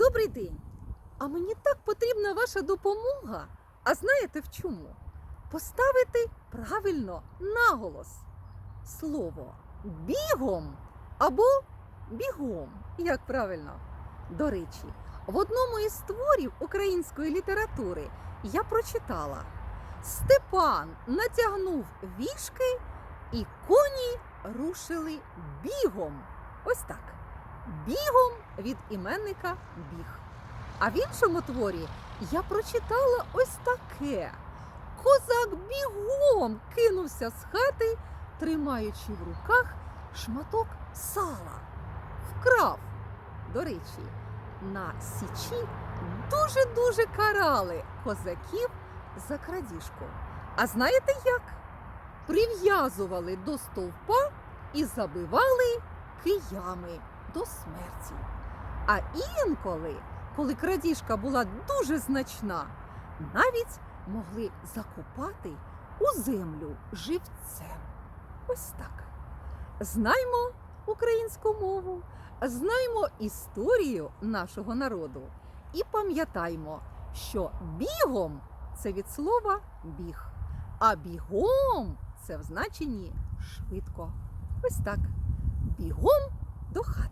Добрий день! А мені так потрібна ваша допомога. А знаєте в чому? Поставити правильно наголос слово бігом або бігом. Як правильно? До речі, в одному із творів української літератури я прочитала: Степан натягнув вішки, і коні рушили бігом. Ось так. Бігом від іменника біг. А в іншому творі я прочитала ось таке. Козак бігом кинувся з хати, тримаючи в руках шматок сала. Вкрав. До речі, на Січі дуже-дуже карали козаків за крадіжку. А знаєте як? Прив'язували до стовпа і забивали киями до смерті. А інколи, коли крадіжка була дуже значна, навіть могли закопати у землю живцем. Ось так. Знаймо українську мову, знаймо історію нашого народу і пам'ятаймо, що бігом це від слова біг, а бігом це в значенні швидко. Ось так. Бігом до хати.